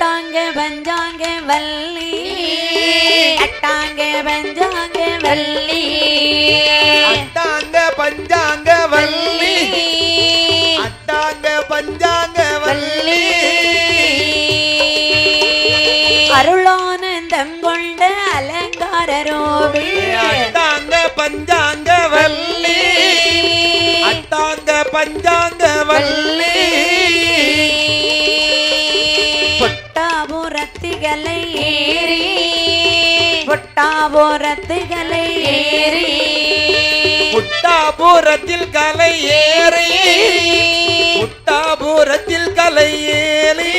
அட்டாங்க பஞ்சாங்க வள்ளி. அட்டாங்க பஞ்சாங்க வள்ளி. அட்டாங்க பஞ்சாங்க வள்ளி. அட்டாங்க பஞ்சாங்க வள்ளி. அருளானந்தம் கொண்ட அலங்கார ரோபி அட்டாங்க பஞ்சாங்க வள்ளி. அட்டாங்க பஞ்சாங்க வள்ளி. ஏறி பொட்டாபுரத்துகளை ஏறி புட்டாபுரத்தில் கலை ஏறி புட்டாபுரத்தில் கலை ஏறி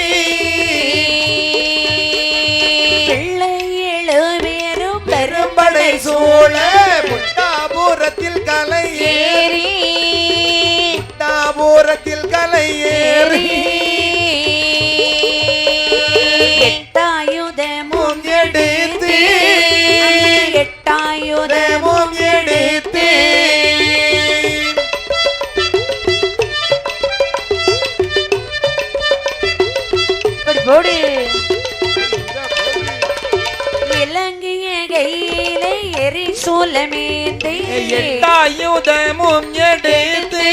சூலமேந்தி எட்டாயுதமும் எடுத்து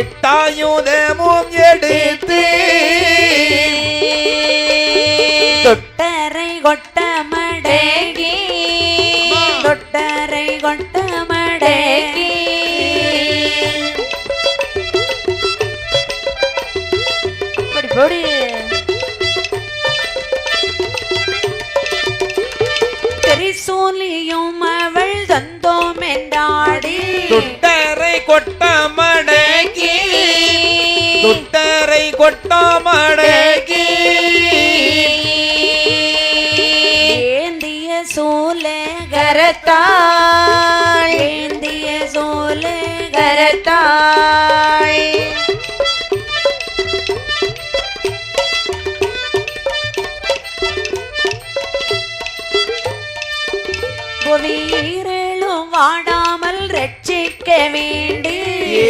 எட்டாயுதமும் எடுத்து. தொட்டரை கொட்ட மடகி தொட்டரை கொட்ட மடகி போடு. திரிசூலியும் துட்டரை கொட்ட மடக்கி துட்டரை கொட்ட மடக்கி ஏந்திய சூல கரத்தாள் ஏந்திய சூல கரத்தாள் வாடாமல் ரட்சிக்க வேண்டி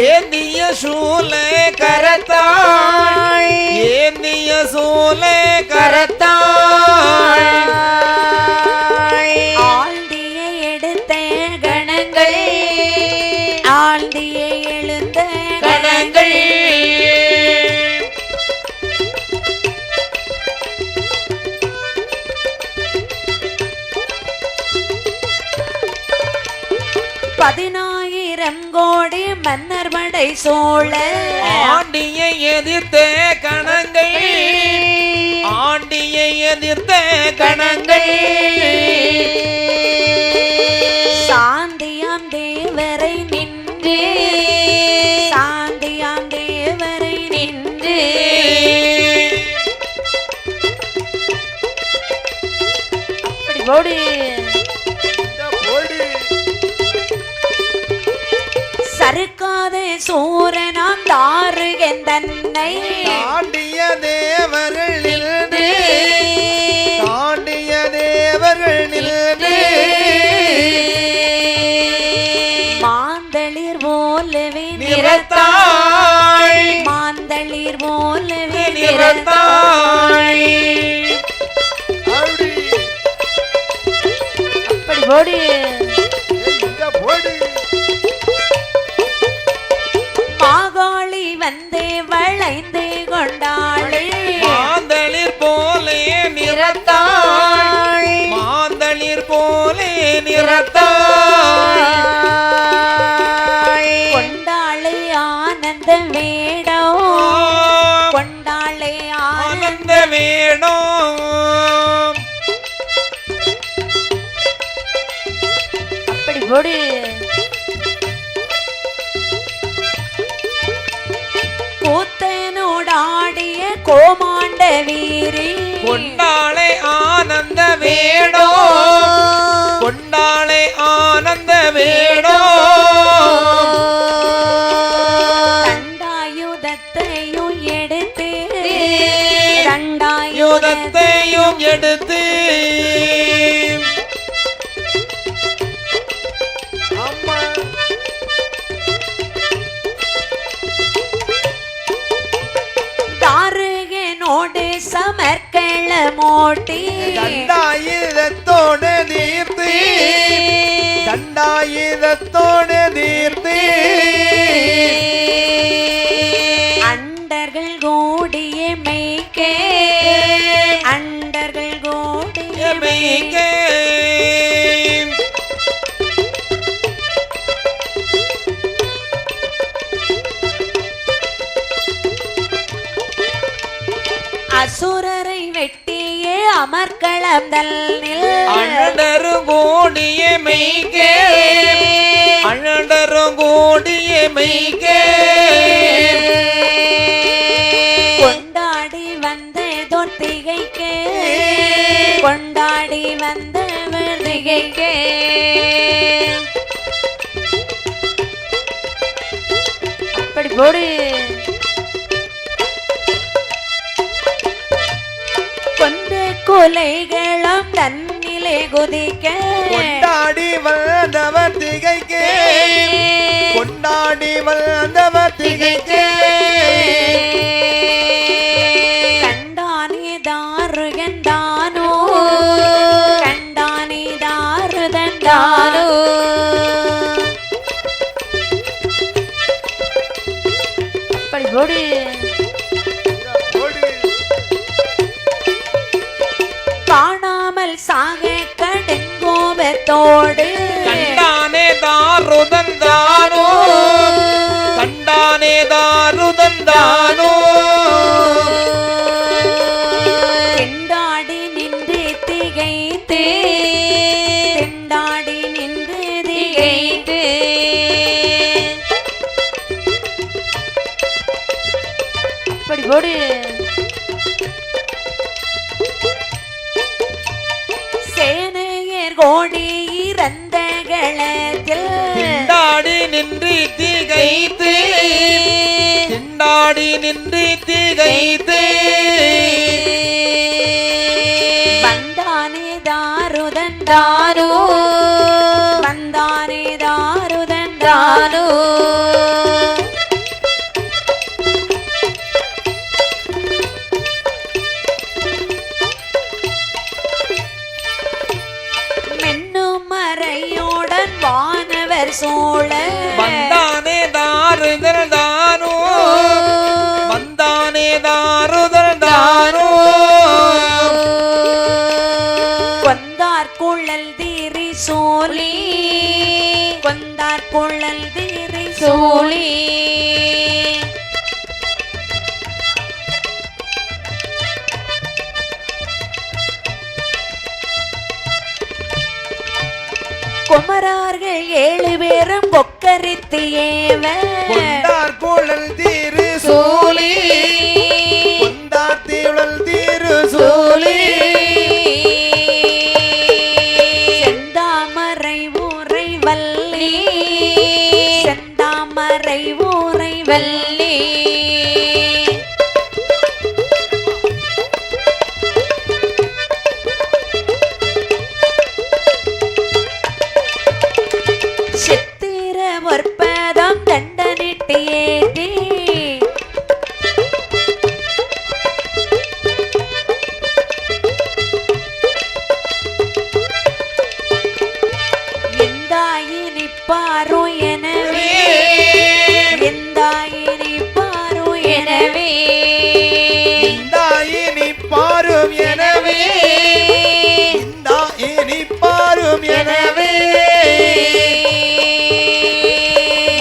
ஏந்திய சூல கரத்தாள் ஏந்திய சூல கரத்தாள் ஆழ்ந்திய எடுத்த கணங்கள். ஆழ்ந்திய எழுந்த கணங்கள். பதினாயிரம் கோடி மன்னர் படை சோழ. ஆண்டியை எதிர்த்த கணங்கள். ஆண்டியை எதிர்த்த கணங்கள். சாந்தியாம் தேவரை நின்று. சாந்தியாம் தேவரை நின்று. அப்படி போடு சூரனாம் தாருகன் தன்னை தாண்டிய தேவர்கள் நின்று தாண்டிய தேவர்கள் நின்று. மாந்தளிர் போலவே நிறத்தாள் மாந்தளிர் போலவே நிறத்தாள் அப்படி போடு. வேணும். அப்படி போடு. கோமாண்ட வீரி கொண்டாளே ஆனந்த வேடோ யுதத்தையும் எடுத்து அம்மா. தாருகனோடு சமர்க்கள மோட்டி. தண்டாயுதத்தோடு தீர்த்து தண்டாயுதத்தோடு தீர்த்து தல்லில் அழடரும் கோடிய மெய்கே. அழடரும் கோடிய மெய்கே. கொண்டாடி வந்தவர் திகைக்கே அப்படி போடு. கொலைகளம் தன்னிலே குதிக்க. கொண்டாடி வந்தவர் திகைக்கே. கொண்டாடி வந்தவர் திகைக்கே. கண்டானே தாருகன் தானோ. கண்டானே தாருதன் தானோ. அப்படி போடு சாக கடுங்கோபத்தோடு. கண்டானே தாருதன் தானோ கண்டானே தாருதன் தானோ திண்டாடி நின்று திகைத்து திண்டாடி நின்று திகைத்து. அப்படி போடு. கோடி இறந்த களத்தில் திண்டாடி நின்று திகைத்து திண்டாடி நின்று திகைத்து வந்தானே தாருதன் தானோ வந்தானே தாருதன் தானோ. தாருதல் தானோ வந்தானே தாருதல் தானோ? கொந்தார் குழல் தீரி சோழி. கொந்தார் குழல் தீரி சோழி. குமரார்கள் ஏழு பேரும் கொக்கரித்து ஏவ. கொண்டார் குழல் தீரு சோழி கொண்டார் தீழல் தீரு சோழி செந்தாமரை ஊரை வல்லி செந்தாமரை ஊரை வல்லி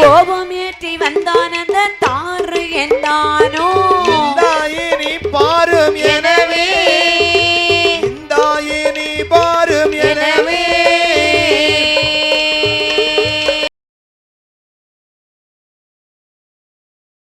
கோபமேற்றி வந்தான் அந்த